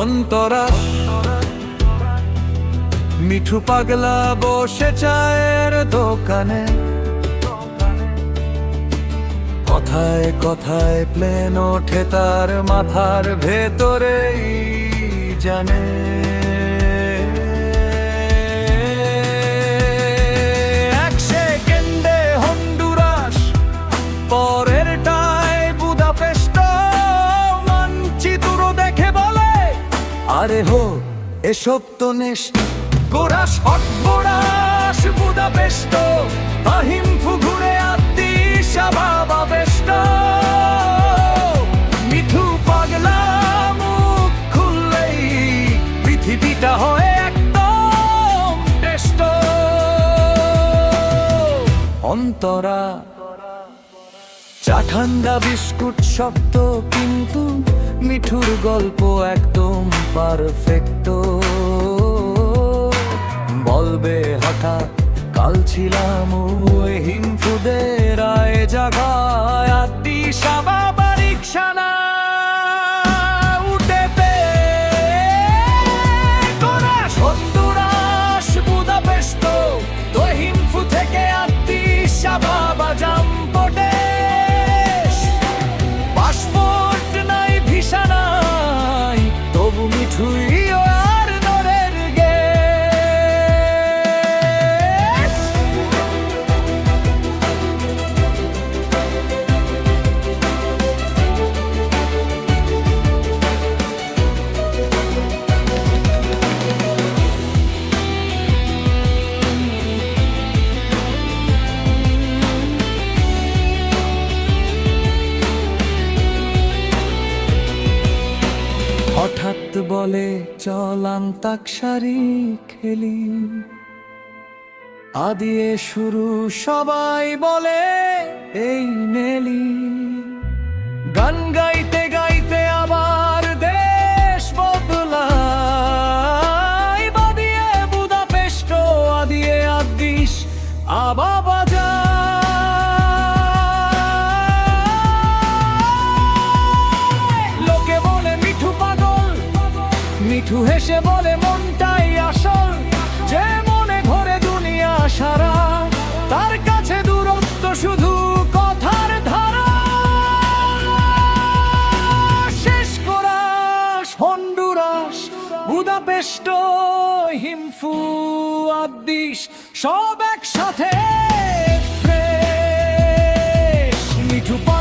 অন্তরা মিঠু পাগলা বসে চায়ের দোকানে। কথায় কথায় প্লেন ওঠে তার মাথার ভেতরেই জানে। আরে হো, এসব তো গোরাস হটবোরাস বুদাপেস্ট আহিমফু ঘুরে আত্মি বেষ্ট। মিঠু পাগলা মুখ খুললেই পৃথিবীটা হয় একদম টেস্ট অন্তরা চা ঠান্ডা বিস্কুট শব্দ কিন্তু মিঠুর গল্প একদম পারফেক্ট বলবে হঠাৎ কাল ছিলাম হিমফুদের আয় জাগায় মিঠুই হঠাৎ বলে চলাম তাকসারি খেলি। আদিয়ে শুরু সবাই বলে, এই নেলি। গান গাইতে গাইতে আবার দেশ বদলাই বাদিয়ে বুদাপেস্ট আদিয়ে আদিস আবা মিঠু হেসে বলে, মনটাই আসল, যে মনে ঘরে দুনিয়া সারা, তার কাছে দূরত্ব শুধু কথার ধারা। শেষ করা হন্ডুরাস বুদাপেস্ট হিমফু আদিস সব একসাথে মিঠু পা-